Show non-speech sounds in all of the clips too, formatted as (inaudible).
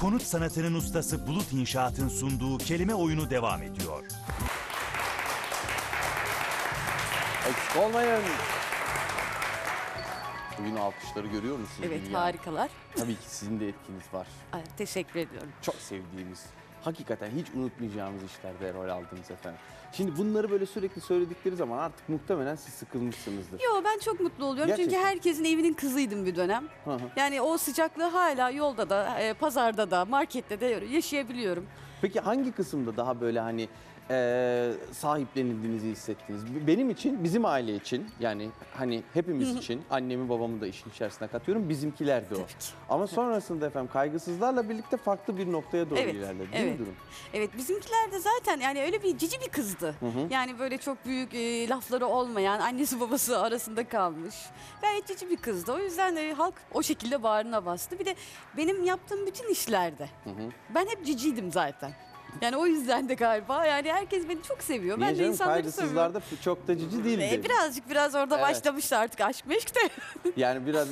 konut sanatının ustası Bulut İnşaat'ın sunduğu kelime oyunu devam ediyor. Eksik olmayın. Bugün alkışları görüyor musunuz? Evet Hanım? harikalar. Tabii ki sizin de etkiniz var. Ay, teşekkür ediyorum. Çok sevdiğimiz, hakikaten hiç unutmayacağımız işlerde rol aldınız efendim. Şimdi bunları böyle sürekli söyledikleri zaman artık muhtemelen siz sıkılmışsınızdır. Yo ben çok mutlu oluyorum çünkü Gerçekten. herkesin evinin kızıydım bir dönem. Hı hı. Yani o sıcaklığı hala yolda da, e, pazarda da, markette de yaşayabiliyorum. Peki hangi kısımda daha böyle hani eee sahiplenildiğinizi hissettiniz? Benim için, bizim aile için yani hani hepimiz için annemi babamı da işin içerisine katıyorum. Bizimkiler de o. Ama sonrasında efendim kaygısızlarla birlikte farklı bir noktaya doğru Evet, ilerledi değil mi evet. durum? Evet bizimkiler de zaten yani öyle bir cici bir kızdı. Yani böyle çok büyük e, lafları olmayan annesi (laughs) babası arasında kalmış. Gayet cici bir kızdı. O yüzden e, halk o şekilde bağrına bastı. Bir de benim yaptığım bütün işlerde ben hep ciciydim zaten. Yani o yüzden de galiba yani herkes beni çok seviyor. Niye ben de canım insanları seviyorum. kaygısızlarda çok da cici değildi. E, birazcık biraz orada Evet. başlamıştı artık aşk meşk de. (laughs) Yani biraz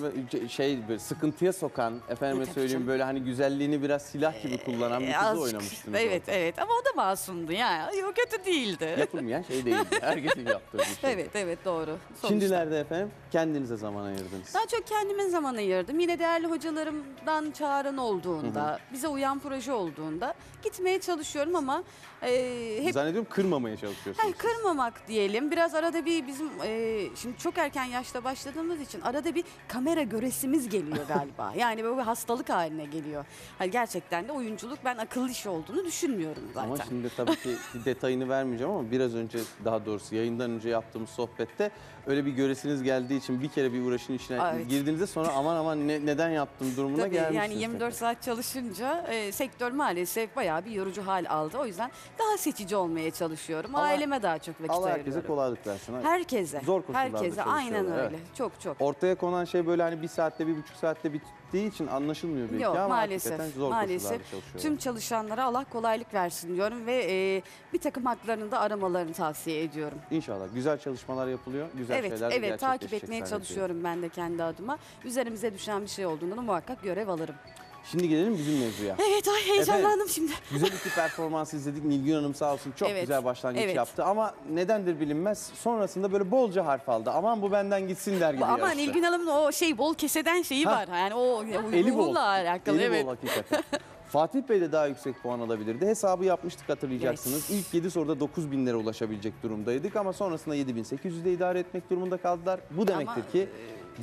şey böyle sıkıntıya sokan, efendime tabii söyleyeyim canım. böyle hani güzelliğini biraz silah gibi kullanan bir E, kızı oynamıştınız. Evet orada. evet ama o da masumdu ya. Yok kötü değildi. Yapılmayan şey değildi. (laughs) Herkesin yaptığı bir şey. Evet evet doğru. Sonuçta. Şimdilerde efendim kendinize zaman ayırdınız. Daha çok kendime zaman ayırdım. Yine değerli hocalarımdan çağrın olduğunda, bize uyan proje olduğunda gitmeye çalışıyorum ama e, hep Zannediyorum kırmamaya çalışıyorsunuz. Hayır, kırmamak diyelim. Biraz arada bir bizim e, şimdi çok erken yaşta başladığımız için arada bir kamera göresimiz geliyor (laughs) galiba. yani böyle bir hastalık haline geliyor. Hani gerçekten de oyunculuk ben akıllı iş olduğunu düşünmüyorum zaten. Ama şimdi tabii ki detayını vermeyeceğim ama biraz önce daha doğrusu yayından önce yaptığımız sohbette öyle bir göresiniz geldiği için bir kere bir uğraşın içine Evet. girdiğinizde sonra aman aman ne- neden yaptım durumuna Tabii gelmişsiniz. yani 24 saat çalışınca e, sektör maalesef bayağı bir yorucu hal aldı. O yüzden daha seçici olmaya çalışıyorum. Allah- Aileme daha çok vakit Allah herkese ayırıyorum. kolaylık versin. Herkese. Zor koşullarda Herkese aynen çalışıyorlar, öyle. Çok çok. Ortaya konan şey böyle hani bir saatte bir buçuk saatte bittiği için anlaşılmıyor belki Yok ama maalesef. zor Maalesef. çalışıyorlar. Tüm çalışanlara Allah kolaylık versin diyorum ve e, bir takım haklarını da aramalarını tavsiye ediyorum. İnşallah güzel çalışmalar yapılıyor. Güzel evet, şeyler de evet takip gerçekleşecek etmeye zannediyorum. çalışıyorum ben de kendi adıma. Üzerimize düşen bir şey olduğunda da muhakkak görev alırım. Şimdi gelelim bizim mevzuya. Evet ay heyecanlandım şimdi. Güzel iki performans izledik. Nilgün Hanım sağ olsun çok Evet, güzel başlangıç evet. yaptı. Ama nedendir bilinmez. Sonrasında böyle bolca harf aldı. Aman bu benden gitsin der gibi Ama yarıştı. Nilgün Hanım'ın o şey bol keseden şeyi Ha. var. Yani o Eli bol. ruhunla alakalı. Eli evet. bol hakikaten. (laughs) Fatih Bey de daha yüksek puan alabilirdi. Hesabı yapmıştık hatırlayacaksınız. İlk 7 soruda 9000 lira ulaşabilecek durumdaydık ama sonrasında 7800'de idare etmek durumunda kaldılar. Bu demektir ki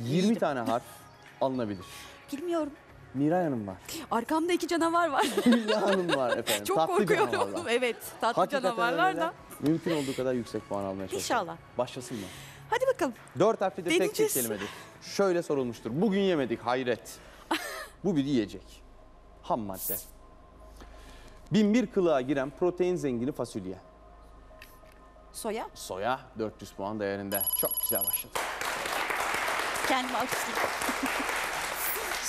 20 iyiydi. tane harf (laughs) alınabilir. Bilmiyorum. Miray Hanım var. Arkamda iki canavar var. (laughs) Hülya Hanım var efendim. Çok Tatlı korkuyorum. canavarlar. evet tatlı Hakikaten canavarlar da. Mümkün olduğu kadar yüksek puan almaya çalışalım. İnşallah. Başlasın mı? Hadi bakalım. Dört harfli de tek tek Deneyeceğiz. kelimedir. Şöyle sorulmuştur. Bugün yemedik hayret. Bu bir yiyecek. Ham madde. Bin bir kılığa giren protein zengini fasulye. Soya. Soya 400 puan değerinde. Çok güzel başladı. Kendimi alkışlayayım. (laughs)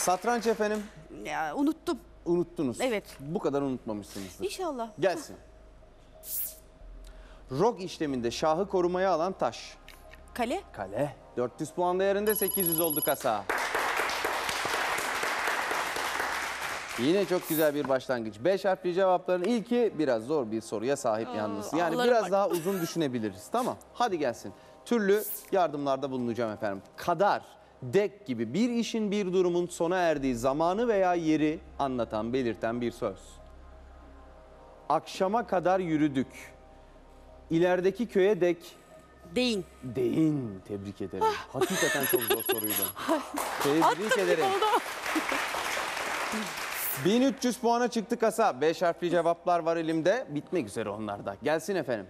Satranç efendim Ya, unuttum. unuttunuz. Evet. Bu kadar unutmamışsınızdır. İnşallah. Gelsin. Rog işleminde şahı korumaya alan taş. Kale. Kale. 400 puan değerinde 800 oldu kasa. Yine çok güzel bir başlangıç. 5 harfli cevapların ilki biraz zor bir soruya sahip yalnız. Yani ağlarım biraz bak. daha uzun düşünebiliriz. Tamam. Hadi gelsin. Türlü yardımlarda bulunacağım efendim. Kadar, dek gibi bir işin bir durumun sona erdiği zamanı veya yeri anlatan, belirten bir söz. Akşama kadar yürüdük. İlerideki köye dek Deyin. Deyin. Tebrik ederim. Hakikaten çok zor soruydu. (laughs) Tebrik Attım ederim. gibi oldu. 1300 puana çıktı kasa. 5 harfli cevaplar var elimde. Bitmek üzere onlar da. Gelsin efendim.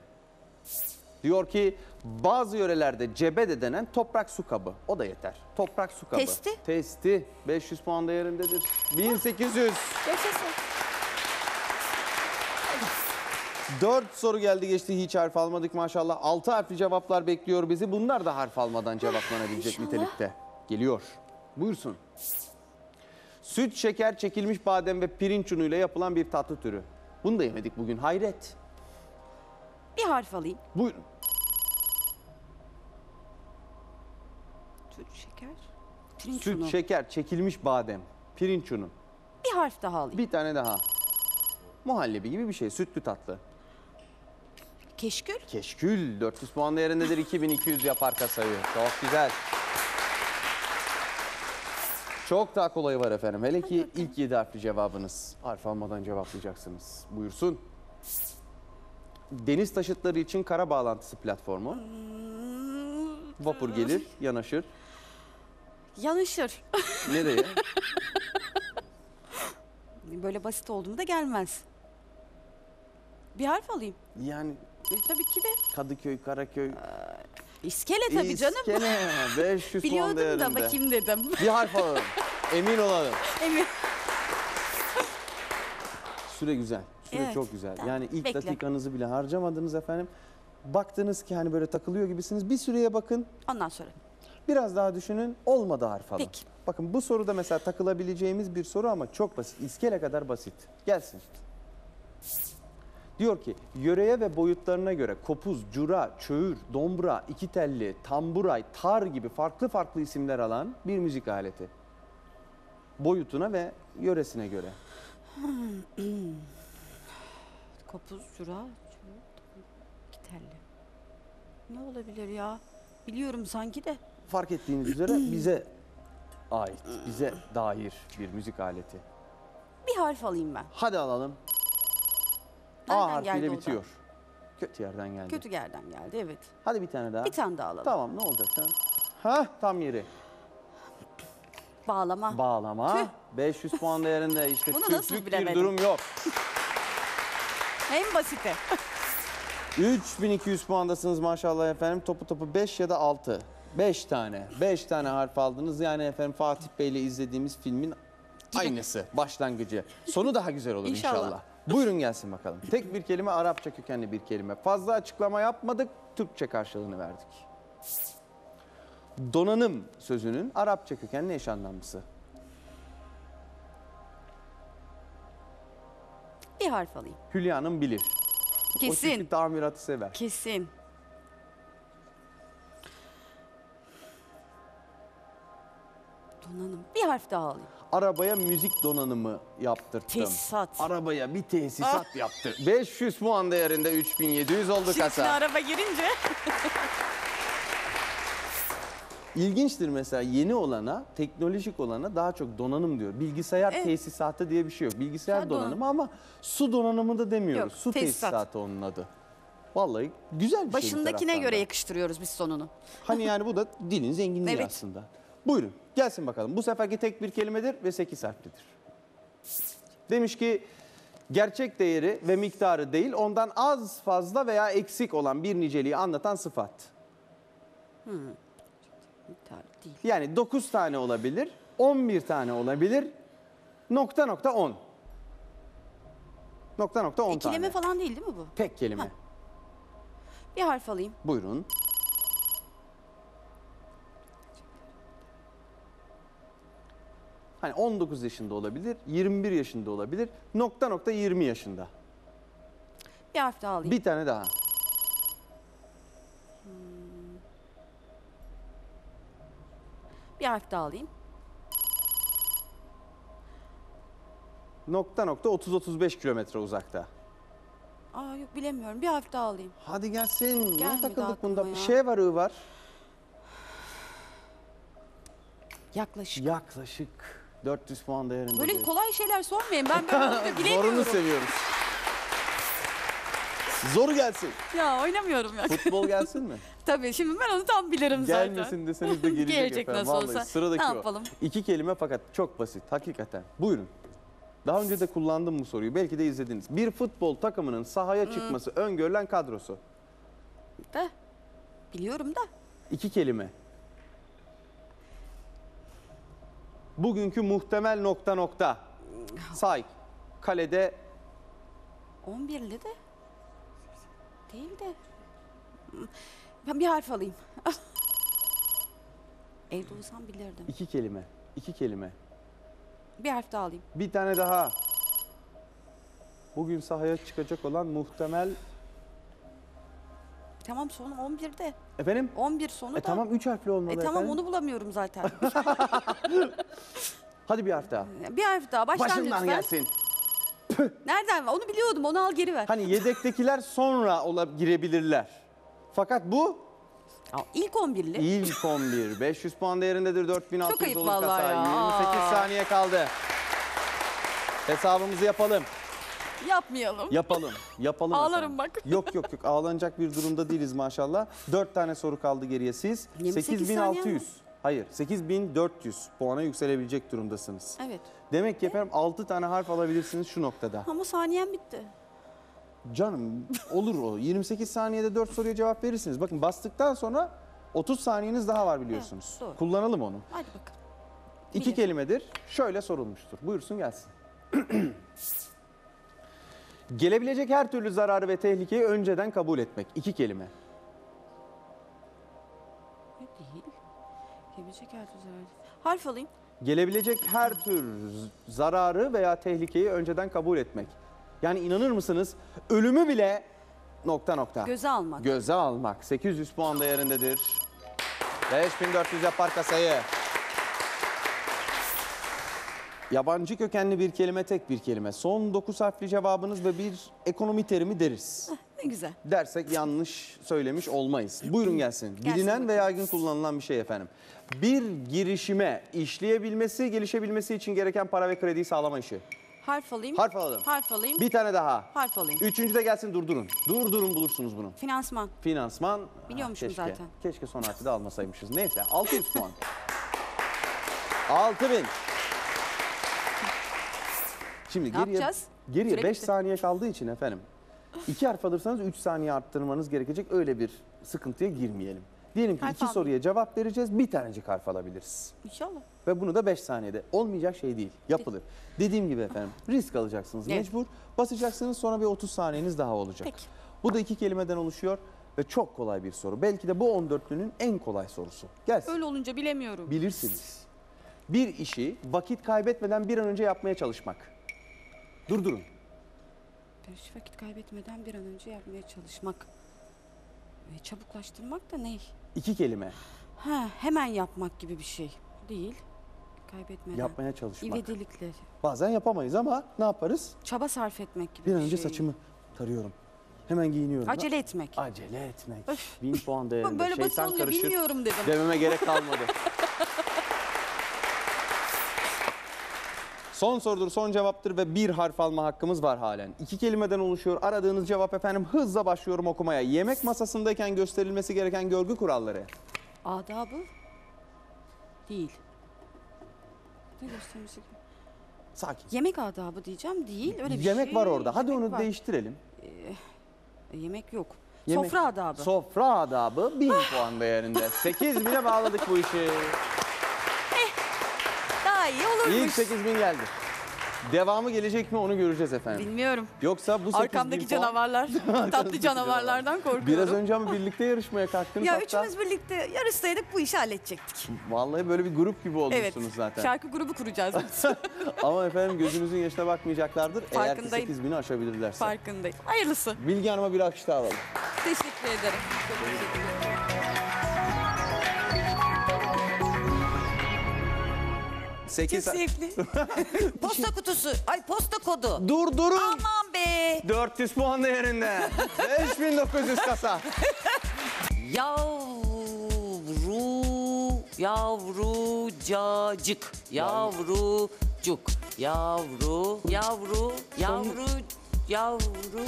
Diyor ki bazı yörelerde cebe de denen toprak su kabı. O da yeter. Toprak su kabı. Testi? Testi. 500 puan değerindedir. 1800. Yaşasın. 4 soru geldi geçti hiç harf almadık maşallah. 6 harfli cevaplar bekliyor bizi. Bunlar da harf almadan cevaplanabilecek İnşallah. nitelikte. Geliyor. Buyursun. Süt, şeker, çekilmiş badem ve pirinç unuyla yapılan bir tatlı türü. Bunu da yemedik bugün. Hayret. Bir harf alayım. Buyurun. Süt, şeker. Pirinç Süt, unu. şeker, çekilmiş badem, pirinç unu. Bir harf daha alayım. Bir tane daha. Muhallebi gibi bir şey. Sütlü tatlı. Keşkül. Keşkül 400 puan değerindedir. 2200 yapar kasayı. Çok güzel. Çok daha kolayı var efendim. Hele ki ilk 7 harfli cevabınız. Harf almadan cevaplayacaksınız. Buyursun. Deniz taşıtları için kara bağlantısı platformu. Vapur gelir, yanaşır. Yanışır. Nereye? (laughs) Böyle basit olduğunda gelmez. Bir harf alayım. Yani E, tabii ki de. Kadıköy, Karaköy. İskele tabii canım. İskele, 500 puan (laughs) Biliyordum değerinde. da bakayım dedim. Bir harf alalım. Emin olalım. Emin. Süre güzel. Süre Evet, çok güzel. tamam. Yani ilk Bekle. dakikanızı bile harcamadınız efendim. Baktınız ki hani böyle takılıyor gibisiniz. Bir süreye bakın. Ondan sonra. Biraz daha düşünün. Olmadı harf alın. Peki. Bakın bu soruda mesela takılabileceğimiz bir soru ama çok basit. İskele kadar basit. Gelsin. Diyor ki yöreye ve boyutlarına göre kopuz, cura, çöğür, dombra, iki telli, tamburay, tar gibi farklı farklı isimler alan bir müzik aleti. Boyutuna ve yöresine göre. (clears throat) Kopuz, şura, iki telli. Ne olabilir ya? Biliyorum sanki de. Fark ettiğiniz üzere (clears throat) bize ait, bize dair bir müzik aleti. Bir harf alayım ben. Hadi alalım. Nereden A harfiyle geldi o da? bitiyor. Kötü yerden geldi. Kötü yerden geldi evet. Hadi bir tane daha. Bir tane daha alalım. Tamam ne olacak canım? Ha tam yeri. Bağlama. Bağlama. Tüh. 500 puan değerinde işte Bunu nasıl Türklük bir bilemedim? durum yok. (laughs) en basiti. 3200 puandasınız maşallah efendim. Topu topu 5 ya da 6. 5 tane. 5 tane harf aldınız. Yani efendim Fatih Bey ile izlediğimiz filmin aynısı. Başlangıcı. Sonu daha güzel olur inşallah. İnşallah. Buyurun gelsin bakalım. Tek bir kelime Arapça kökenli bir kelime. Fazla açıklama yapmadık. Türkçe karşılığını verdik. Donanım sözünün Arapça kökenli eş anlamlısı. Bir harf alayım. Hülya Hanım bilir. O çünkü Kesin. tamiratı sever. Kesin. Donanım. Bir harf daha alayım. Arabaya müzik donanımı yaptırttım. Tesisat. Arabaya bir tesisat yaptır. 500 puan değerinde 3700 oldu Şimdi kasa. araba girince. İlginçtir mesela yeni olana, teknolojik olana daha çok donanım diyor. Bilgisayar Evet. tesisatı diye bir şey yok. Bilgisayar Sadece donanımı ama su donanımı da demiyoruz. Yok, su tesisat. tesisatı onun adı. Vallahi güzel bir şey bir Başındakine taraftan göre da. yakıştırıyoruz biz sonunu. Hani yani bu da dilin zenginliği Evet. aslında. Buyurun gelsin bakalım. Bu seferki tek bir kelimedir ve 8 harflidir. Demiş ki gerçek değeri ve miktarı değil ondan az fazla veya eksik olan bir niceliği anlatan sıfat. Değil. Yani 9 tane olabilir, 11 tane olabilir, nokta nokta 10. Nokta nokta 10 tane. İkileme falan değil değil mi bu? Tek kelime. Bir harf alayım. Buyurun. Hani 19 yaşında olabilir, 21 yaşında olabilir, nokta nokta 20 yaşında. Bir harf daha alayım. Bir tane daha. Bir harf daha alayım. Nokta nokta 30-35 kilometre uzakta. Aa yok bilemiyorum. Bir harf daha alayım. Hadi gelsin. Ne Gelmedi takıldık bunda? aklıma Bir ya. şey var, ı var. Yaklaşık. Yaklaşık 400 puan değerinde. Böyle bir- kolay şeyler sormayın. Ben böyle (laughs) olunca Zorunu bilemiyorum. seviyoruz. Zoru gelsin. Ya oynamıyorum ya. Futbol (laughs) gelsin mi? Tabii şimdi ben onu tam bilirim zaten. Gelmesin deseniz de gelecek, (laughs) Gelecek efendim. nasıl Vallahi olsa. Sıradaki Ne o. yapalım? İki kelime fakat çok basit hakikaten. Buyurun. Daha önce de kullandım bu soruyu. Belki de izlediniz. Bir futbol takımının sahaya çıkması öngörülen kadrosu. Da. Biliyorum da. İki kelime. Bugünkü muhtemel nokta nokta. Say. Kalede 11'li de. Değil de. Ben bir harf alayım. (laughs) Evde olsam bilirdim. iki kelime. İki kelime. Bir harf daha alayım. Bir tane daha. Bugün sahaya çıkacak olan muhtemel... Tamam sonu 11'de. Efendim? 11 sonu E da. tamam üç harfli olmalı E tamam efendim. onu bulamıyorum zaten. (laughs) Hadi bir harf daha. Bir harf daha baştan Başından lütfen. gelsin. (laughs) Nereden? Onu biliyordum. Onu al geri ver. Hani yedektekiler sonra ola girebilirler. Fakat bu İlk 11'li. ilk 11. 500 (laughs) puan değerindedir 4600 Çok ayıp vallahi kasa. ya. 28 Aa. saniye kaldı. Hesabımızı yapalım. Yapmayalım. Yapalım. Yapalım. (laughs) Ağlarım efendim. bak. Yok yok yok ağlanacak bir durumda değiliz maşallah. 4 tane soru kaldı geriye siz. 28 saniye 8600. Hayır 8400 puana yükselebilecek durumdasınız. Evet. Demek ki efendim 6 tane harf alabilirsiniz şu noktada. Ama saniyem bitti. Canım olur o. 28 saniyede 4 soruya cevap verirsiniz. Bakın bastıktan sonra 30 saniyeniz daha var biliyorsunuz. Evet, doğru. Kullanalım onu. Hadi bakalım. İki kelimedir. Şöyle sorulmuştur. Buyursun gelsin. (clears throat) Gelebilecek her türlü zararı ve tehlikeyi önceden kabul etmek. İki kelime. Her türlü zarar. Harf alayım. Gelebilecek her tür zararı veya tehlikeyi önceden kabul etmek. Yani inanır mısınız ölümü bile nokta nokta. Göze almak. Göze almak. 800 puan değerindedir. 5400 yapar kasayı. Yabancı kökenli bir kelime tek bir kelime. Son 9 harfli cevabınız ve bir ekonomi terimi deriz. Ne güzel. Dersek yanlış söylemiş olmayız. Buyurun gelsin. Gelsin Bilinen bakalım. ve yaygın kullanılan bir şey efendim. Bir girişime işleyebilmesi, gelişebilmesi için gereken para ve krediyi sağlama işi. Harf alayım. Harf alalım. Harf alayım. Bir tane daha. Harf alayım. Üçüncü de gelsin durdurun. Durdurun bulursunuz bunu. Finansman. Finansman. Biliyormuşum keşke, zaten. Keşke son harfi de almasaymışız. Neyse 600 puan. 6000. Şimdi Ne geriye, yapacağız? geriye Süre 5 bitti. saniye kaldığı için efendim. İki harf alırsanız 3 saniye arttırmanız gerekecek. Öyle bir sıkıntıya girmeyelim. Diyelim ki Harf iki aldım. soruya cevap vereceğiz. Bir tanecik harf alabiliriz. İnşallah. Ve bunu da 5 saniyede. Olmayacak şey değil. Yapılır. Dediğim gibi efendim risk alacaksınız Evet. mecbur. Basacaksınız sonra bir 30 saniyeniz daha olacak. Peki. Bu da iki kelimeden oluşuyor ve çok kolay bir soru. Belki de bu 14'lünün en kolay sorusu. Gelsin. Öyle olunca bilemiyorum. Bilirsiniz. Bir işi vakit kaybetmeden bir an önce yapmaya çalışmak. Durdurun. Hiç vakit kaybetmeden bir an önce yapmaya çalışmak. E, çabuklaştırmak da ne? İki kelime. Ha, hemen yapmak gibi bir şey. Değil. Kaybetmeden. Yapmaya çalışmak. İvedilikle. Bazen yapamayız ama ne yaparız? Çaba sarf etmek gibi Bir bir an önce şey. saçımı tarıyorum. Hemen giyiniyorum. Acele etmek. Acele etmek. Bin puan (laughs) değerinde. Böyle Şeytan karışır. bilmiyorum dedim. Dememe gerek kalmadı. (laughs) Son sorudur, son cevaptır ve bir harf alma hakkımız var halen. İki kelimeden oluşuyor. Aradığınız cevap efendim hızla başlıyorum okumaya. Yemek masasındayken gösterilmesi gereken görgü kuralları. Adabı değil. Ne göstermesi? Sakin. Yemek adabı diyeceğim değil. Öyle bir Yemek şey. var orada. Hadi Yemek onu var. değiştirelim. E, yemek yok. Yemek- Sofra adabı. Sofra adabı 1000 puan değerinde. 8 bine bağladık bu işi. Daha iyi olurmuş. İlk 8000 geldi. Devamı gelecek mi onu göreceğiz efendim. Bilmiyorum. Yoksa bu 8000 Arkamdaki puan... canavarlar, (laughs) tatlı canavarlardan korkuyorum. Biraz önce ama birlikte yarışmaya kalktınız ya hatta. üçümüz birlikte yarışsaydık bu işi halledecektik. Vallahi böyle bir grup gibi Evet. olmuşsunuz zaten. Şarkı grubu kuracağız biz. (laughs) Ama efendim gözünüzün yaşına bakmayacaklardır. Eğer ki Farkındayım. 8000'i aşabilirlerse. Farkındayım. Hayırlısı. Bilgi Hanım'a bir alkış daha alalım. Teşekkür ederim. Çok teşekkür ederim. Çok 8 zevkli. (laughs) (laughs) Posta kutusu. Ay posta kodu. Dur durun. Aman be. 400 puan değerinde. 5900 kasa. Yavru, yavrucacık, yavrucuk, yavru, yavru, yavru, yavru,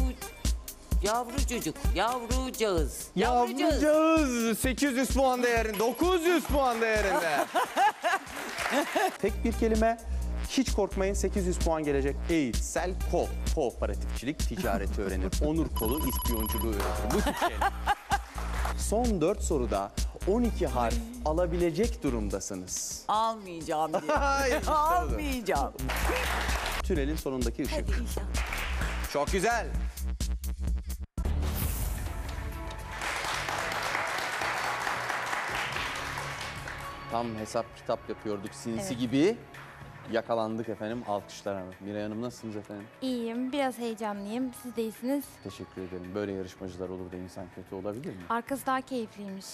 yavrucucuk, yavrucağız. Yavrucağız 800 puan değerinde. 900 puan değerinde. (laughs) Tek bir kelime. Hiç korkmayın 800 puan gelecek. Eğitsel kol. Kooperatifçilik ticareti öğrenir. (laughs) Onur kolu ispiyonculuğu öğretir. Bu tip şeyler. Son 4 soruda 12 harf alabilecek durumdasınız. Almayacağım diye. (laughs) Almayacağım. Tünelin sonundaki ışık. Hadi inşallah. Çok güzel. Tam hesap kitap yapıyorduk sinsi gibi. Yakalandık efendim alkışlar hanım. Miray Hanım nasılsınız efendim? İyiyim, biraz heyecanlıyım. Siz de iyisiniz. Teşekkür ederim. Böyle yarışmacılar olur da insan kötü olabilir mi? Arkası daha keyifliymiş.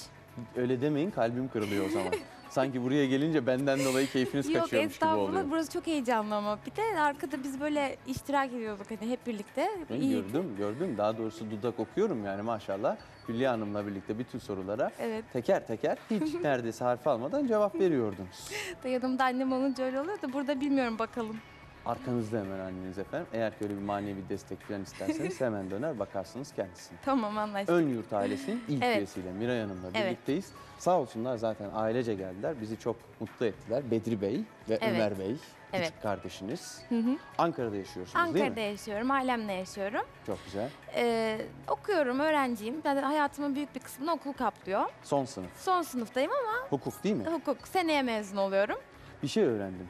Öyle demeyin kalbim kırılıyor o zaman. (laughs) Sanki buraya gelince benden dolayı keyfiniz (laughs) Yok kaçıyormuş gibi oluyor. estağfurullah burası çok heyecanlı ama. Bir de arkada biz böyle iştirak ediyorduk hani hep birlikte. Ben gördüm, gördüm. Daha doğrusu dudak okuyorum yani maşallah. Hülya Hanım'la birlikte bütün sorulara Evet. teker teker hiç (laughs) neredeyse harf almadan cevap veriyordunuz. Da yanımda annem olunca öyle oluyor da burada bilmiyorum bakalım. Arkanızda hemen anneniz efendim. Eğer ki öyle bir manevi destek falan isterseniz (laughs) hemen döner bakarsınız kendisine. Tamam anlaştık. Ön Yurt ailesinin ilk Evet. üyesiyle Miray Hanım'la Evet. birlikteyiz. Sağ olsunlar zaten ailece geldiler. Bizi çok mutlu ettiler. Bedri Bey ve. Ömer Bey. Evet. Küçük kardeşiniz. Hı hı. Ankara'da yaşıyorsunuz değil Ankara'da mi? yaşıyorum, ailemle yaşıyorum. Çok güzel. Ee, okuyorum, öğrenciyim. Yani hayatımın büyük bir kısmını okul kaplıyor. Son sınıf. Son sınıftayım ama Hukuk değil mi? hukuk. Seneye mezun oluyorum. Bir şey öğrendim.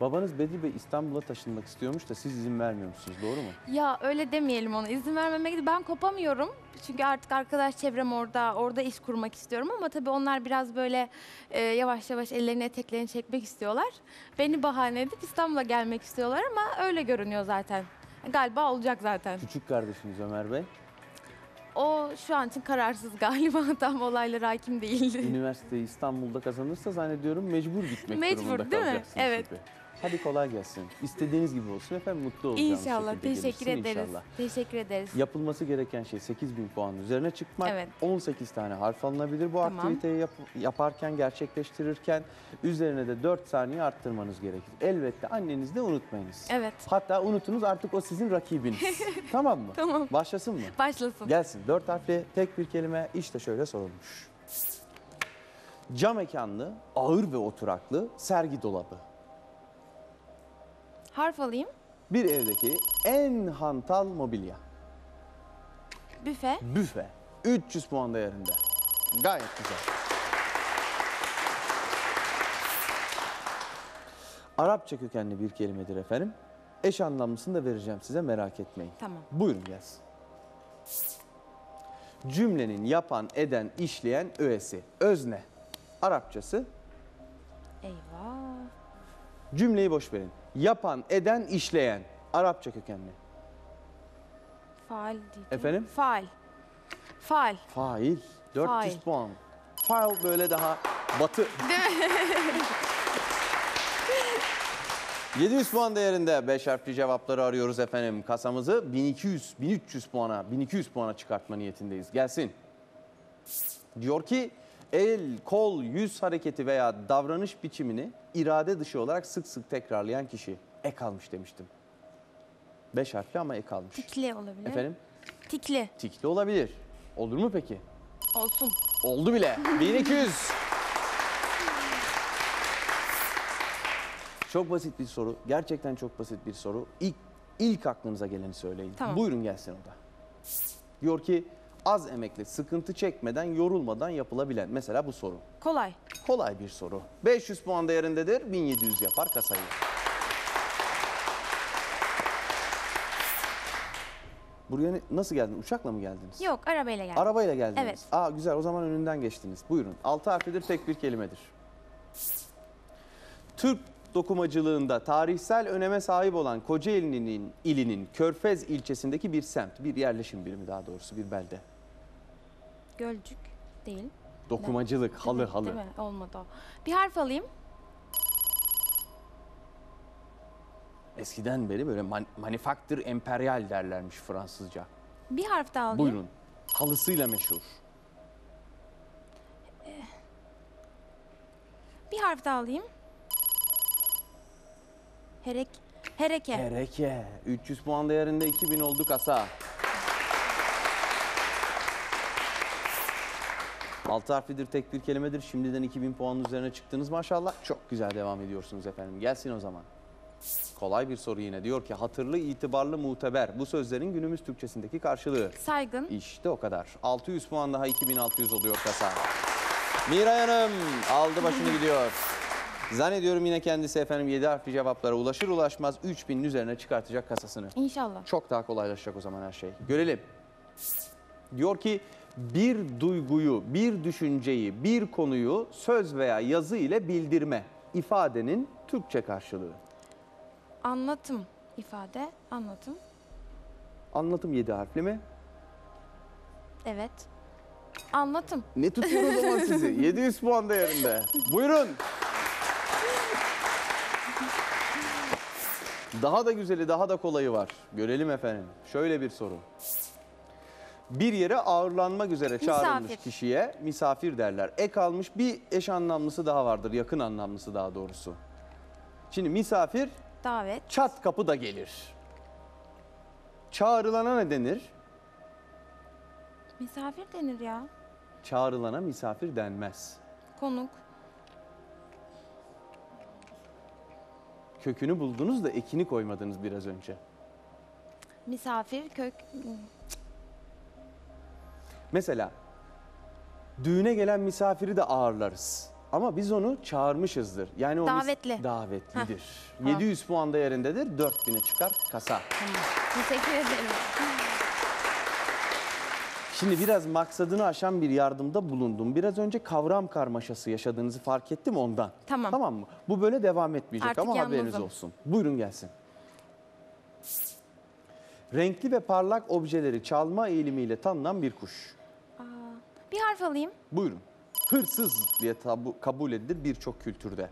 Babanız Bedri Bey İstanbul'a taşınmak istiyormuş da siz izin vermiyormuşsunuz. Doğru mu? Ya öyle demeyelim ona. İzin vermemek de ben kopamıyorum. Çünkü artık arkadaş çevrem orada, orada iş kurmak istiyorum ama tabii onlar biraz böyle e, yavaş yavaş ellerini eteklerini çekmek istiyorlar. Beni bahane edip İstanbul'a gelmek istiyorlar ama öyle görünüyor zaten. Galiba olacak zaten. Küçük kardeşiniz Ömer Bey. O şu an için kararsız galiba (laughs) tam olaylara hakim değildi. Üniversiteyi İstanbul'da kazanırsa zannediyorum mecbur gitmek Mecbur, durumunda değil mi? kalacaksınız Evet. gibi. Hadi kolay gelsin. İstediğiniz gibi olsun efendim mutlu olacağınız İnşallah. şekilde Teşekkür gelirsin ederiz. inşallah. Teşekkür ederiz. Yapılması gereken şey 8000 puan üzerine çıkmak. Evet. 18 tane harf alınabilir bu Tamam. aktiviteyi yap- yaparken, gerçekleştirirken. Üzerine de 4 saniye arttırmanız gerekir. Elbette annenizi de unutmayınız. Evet. Hatta unutunuz artık o sizin rakibiniz. (laughs) tamam mı? Tamam. Başlasın mı? Başlasın. Gelsin. Dört harfli tek bir kelime işte şöyle sorulmuş. Cam mekanlı, ağır ve oturaklı sergi dolabı. Harf alayım. Bir evdeki en hantal mobilya. Büfe. Büfe. 300 puan değerinde. Gayet güzel. Arapça kökenli bir kelimedir efendim. Eş anlamlısını da vereceğim size merak etmeyin. Tamam. Buyurun gelsin. Cümlenin yapan, eden, işleyen öğesi. Özne. Arapçası Eyvah. cümleyi boş verin. Yapan, eden, işleyen. Arapça kökenli. Faal diyeceğim. Efendim? Faal. Faal. Fail. 400 Fail. puan. Fail böyle daha batı. (laughs) 700 (laughs) puan değerinde 5 harfli cevapları arıyoruz efendim. Kasamızı 1200, 1300 puana, 1200 puana çıkartma niyetindeyiz. Gelsin. Diyor ki el, kol, yüz hareketi veya davranış biçimini irade dışı olarak sık sık tekrarlayan kişi. Ek almış demiştim. 5 harfli ama ek almış. Tikli olabilir. Efendim? Tikli. Tikli olabilir. Olur mu peki? Olsun. Oldu bile. 1200. Çok basit bir soru. Gerçekten çok basit bir soru. İlk, ilk aklınıza geleni söyleyin. Tamam. Buyurun gelsin o da. Diyor ki az emekle sıkıntı çekmeden yorulmadan yapılabilen. Mesela bu soru. Kolay. Kolay bir soru. 500 puan değerindedir. 1700 yapar kasayı. Buraya ne- nasıl geldin? Uçakla mı geldiniz? Yok arabayla geldim. Arabayla geldiniz. Evet. Aa güzel o zaman önünden geçtiniz. Buyurun. Altı harflidir tek bir kelimedir. Türk dokumacılığında tarihsel öneme sahip olan Kocaeli'nin ilinin Körfez ilçesindeki bir semt, bir yerleşim birimi daha doğrusu bir belde. Gölcük değil. Dokumacılık, halı Değil mi? halı. Değil mi? Olmadı o. Bir harf alayım. Eskiden beri böyle man- manifaktür emperyal derlermiş Fransızca. Bir harf daha alayım. Buyurun. Halısıyla meşhur. Bir harf daha alayım. Herek. Hereke. Hereke. 300 puan değerinde 2000 oldu kasa. Altı harflidir tek bir kelimedir. Şimdiden 2000 puanın üzerine çıktınız maşallah. Çok güzel devam ediyorsunuz efendim. Gelsin o zaman. Kolay bir soru yine. Diyor ki hatırlı, itibarlı, muteber. Bu sözlerin günümüz Türkçesindeki karşılığı. Saygın. İşte o kadar. 600 puan daha 2600 oluyor kasa. Miray Hanım aldı başını gidiyor. (laughs) Zannediyorum yine kendisi efendim 7 harfli cevaplara ulaşır ulaşmaz 3000'in üzerine çıkartacak kasasını. İnşallah. Çok daha kolaylaşacak o zaman her şey. Görelim. Diyor ki bir duyguyu, bir düşünceyi, bir konuyu söz veya yazı ile bildirme ifadenin Türkçe karşılığı. Anlatım ifade. Anlatım. Anlatım 7 harfli mi? Evet. Anlatım. Ne tutuyor o zaman sizi? (laughs) 700 puan değerinde. Buyurun. Daha da güzeli, daha da kolayı var. Görelim efendim. Şöyle bir soru. Bir yere ağırlanmak üzere çağrılmış Misafir. kişiye misafir derler. Ek almış bir eş anlamlısı daha vardır. Yakın anlamlısı daha doğrusu. Şimdi misafir Davet. çat kapı da gelir. Çağrılana ne denir? Misafir denir ya. Çağrılana misafir denmez. Konuk. Kökünü buldunuz da ekini koymadınız biraz önce. Misafir, kök. Mesela düğüne gelen misafiri de ağırlarız. Ama biz onu çağırmışızdır. Yani o mis- Davetli. davetlidir. tamam. 700 puan değerindedir. 4000'e çıkar kasa. Teşekkür ederim. Şimdi biraz maksadını aşan bir yardımda bulundum. Biraz önce kavram karmaşası yaşadığınızı fark ettim ondan. Tamam. Tamam mı? Bu böyle devam etmeyecek Artık ama haberiniz yalnızım. olsun. Buyurun gelsin. Renkli ve parlak objeleri çalma eğilimiyle tanınan bir kuş. Bir harf alayım. Buyurun. Hırsız diye tabu, kabul edilir birçok kültürde.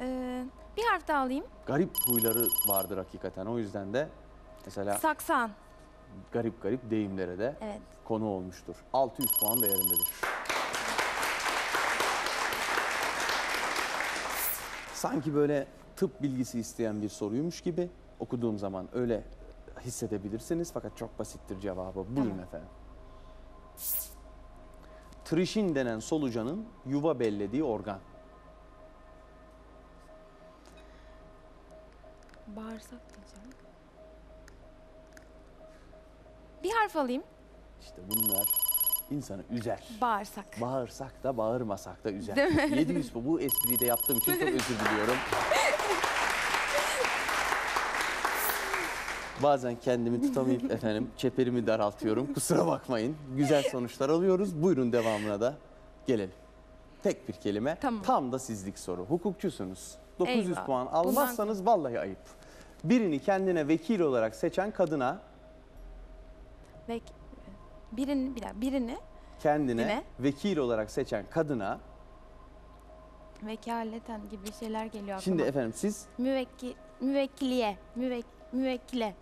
Ee, bir harf daha alayım. Garip huyları vardır hakikaten. O yüzden de mesela Saksan. garip garip deyimlere de Evet. konu olmuştur. 600 puan değerindedir. Sanki böyle tıp bilgisi isteyen bir soruymuş gibi okuduğum zaman öyle hissedebilirsiniz fakat çok basittir cevabı. Buyurun Tamam. efendim. Trişin denen solucanın yuva bellediği organ. Bağırsak diyeceğim. Bir harf alayım. İşte bunlar insanı üzer. Bağırsak. Bağırsak da bağırmasak da üzer. Değil mi? 700 bu. Bu espriyi de yaptığım için çok (laughs) özür diliyorum. Bazen kendimi tutamayıp (laughs) efendim çeperimi daraltıyorum. Kusura bakmayın. Güzel sonuçlar alıyoruz. Buyurun devamına da gelelim. Tek bir kelime. Tamam. Tam da sizlik soru. Hukukçusunuz. 900 Eyvah. puan almazsanız vallahi ayıp. Birini kendine vekil olarak seçen kadına Ve birini, bir dakika, birini kendine Yine? vekil olarak seçen kadına vekaleten gibi şeyler geliyor aklıma. şimdi efendim siz Müvekki, müvekkiliye, müvek, müvekkile,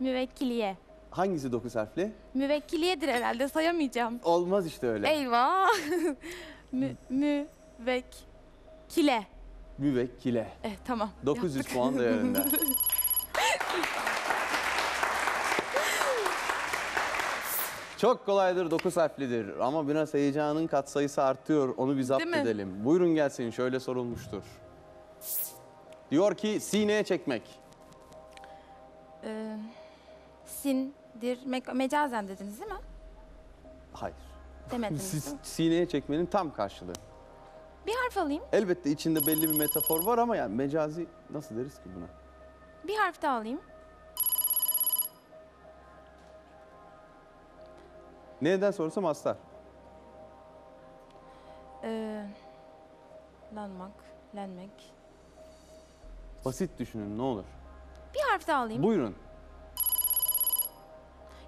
müvekkiliye. hangisi 9 harfli? Müvekkiliyedir herhalde sayamayacağım. Olmaz işte öyle. Eyvah. (laughs) Mü, müvekkile. Müvekkile. Eh tamam. 900 yaptık. puan değerinde. (laughs) Çok kolaydır 9 harflidir ama biraz heyecanın katsayısı artıyor onu bir zapt edelim. Buyurun gelsin şöyle sorulmuştur. Diyor ki sineye çekmek. Ee, sindir, me- mecazen dediniz değil mi? Hayır. Demediniz Siz, değil mi? sineye çekmenin tam karşılığı. Bir harf alayım. Elbette içinde belli bir metafor var ama yani mecazi nasıl deriz ki buna? Bir harf daha alayım. Neden sorursam astar. Ee, lanmak, lenmek. Basit düşünün ne olur. Bir harf daha alayım. Buyurun.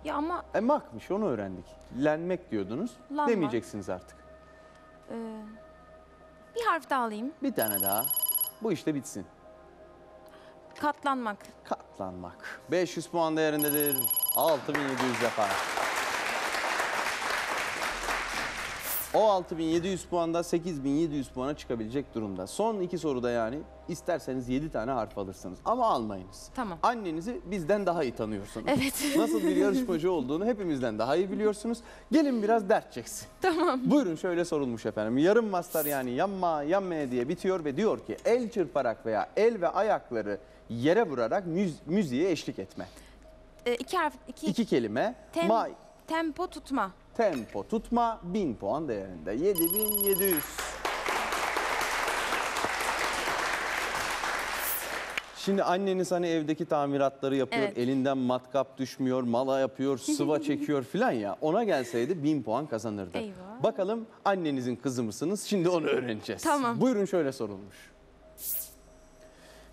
Ya ama Emakmış onu öğrendik. Lenmek diyordunuz. Lanmak. Demeyeceksiniz artık. e, bir harf daha alayım. Bir tane daha. Bu işte bitsin. Katlanmak. Katlanmak. 500 puan değerindedir. 6700 yapar. O 6700 puanda 8700 puana çıkabilecek durumda. Son iki soruda yani isterseniz 7 tane harf alırsınız ama almayınız. Tamam. Annenizi bizden daha iyi tanıyorsunuz. Evet. (laughs) Nasıl bir yarışmacı olduğunu hepimizden daha iyi biliyorsunuz. Gelin biraz dert çeksin. Tamam. Buyurun şöyle sorulmuş efendim. Yarım mastar yani yanma yanmaya diye bitiyor ve diyor ki el çırparak veya el ve ayakları yere vurarak müz- müziğe eşlik etme. Ee, iki harf, iki, İki kelime. Tem- Ma tempo tutma. Tempo tutma 1000 puan değerinde. 7700. Şimdi anneniz hani evdeki tamiratları yapıyor, Evet. elinden matkap düşmüyor, mala yapıyor, sıva (laughs) çekiyor filan ya. Ona gelseydi 1000 puan kazanırdı. Eyvah. Bakalım annenizin kızı mısınız? Şimdi onu öğreneceğiz. Tamam. Buyurun şöyle sorulmuş.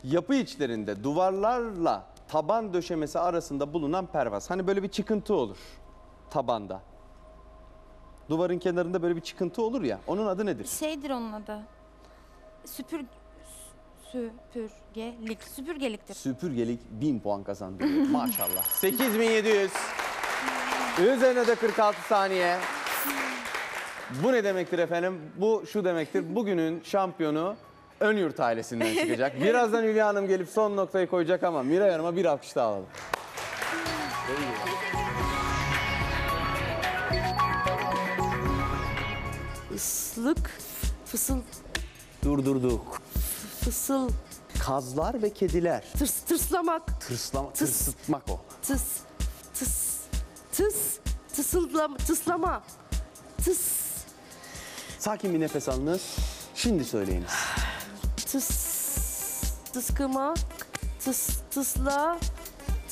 Yapı içlerinde duvarlarla taban döşemesi arasında bulunan pervaz. Hani böyle bir çıkıntı olur. tabanda. Duvarın kenarında böyle bir çıkıntı olur ya. Onun adı nedir? Şeydir onun adı. Süpür... Süpürgelik. Süpürgeliktir. Süpürgelik 1000 puan kazandırıyor. (laughs) Maşallah. 8700. Üzerine de 46 saniye. Bu ne demektir efendim? Bu şu demektir. Bugünün şampiyonu Önyurt ailesinden çıkacak. (laughs) Birazdan Hülya Hanım gelip son noktayı koyacak ama Miray Hanım'a bir alkış daha alalım. Islık, fısıl, Durdurduk. fısıl, Kazlar ve kediler. tırs, tırslamak, Tırslama, Tıs. tırsıtmak o. tıs, tıs, tıs, tısıllama, tıslama, tıs, Sakin bir nefes alınız. Şimdi söyleyiniz. tıs, tıskımak, tıs, tısla,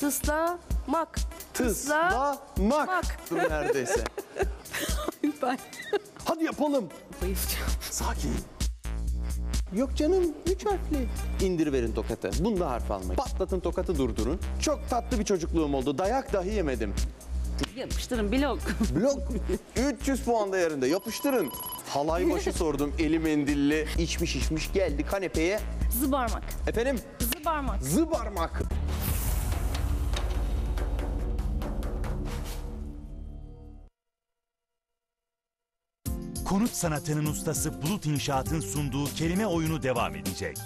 tıslamak, tısla, Tıslamak. mak. Dur neredeyse. (laughs) ben Hadi yapalım. bayılacağım. (laughs) Sakin. Yok canım, üç harfli. İndiriverin tokatı. Bunda harf almayın. Patlatın tokatı durdurun. Çok tatlı bir çocukluğum oldu. Dayak dahi yemedim. Yapıştırın blok. (laughs) Blok 300 puan değerinde. Yapıştırın. Halay başı (laughs) sordum. Eli mendilli. içmiş içmiş geldi kanepeye. Zıbarmak. Efendim Zıbarmak. zıbarmak. Konut sanatının ustası Bulut İnşaat'ın sunduğu kelime oyunu devam edecek.